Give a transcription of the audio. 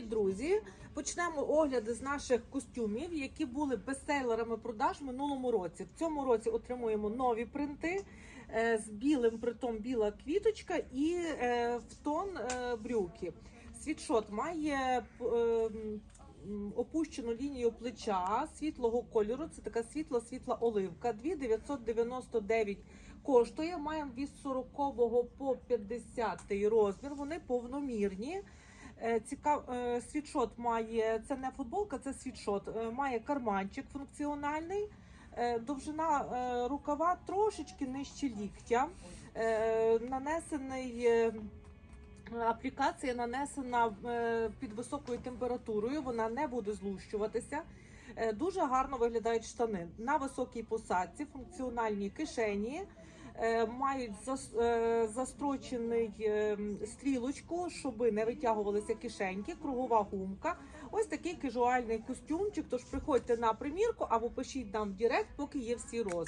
Друзі, почнемо огляди з наших костюмів, які були бестселерами продаж в минулому році. В цьому році отримуємо нові принти е, з білим принтом біла квіточка і е, в тон е, брюки. Світшот має опущену лінію плеча світлого кольору. Це така світла-світла оливка. 2999 коштує. Маємо від 40 по 50 розмір. Вони повномірні. Е, Цікав е, світшот має це не футболка, це світшот. Е, Має карманчик функціональний. Довжина рукава трошечки нижче ліктя. Нанесений аплікація нанесена під високою температурою. Вона не буде злущуватися. Дуже гарно виглядають штани на високій посадці, функціональні кишені. Е, Мають е, застрочений е, стрілочку, щоб не витягувалися кишеньки, кругова гумка. Ось такий кажуальний костюмчик. Тож приходьте на примірку або пишіть нам в Директ, поки є всі роз.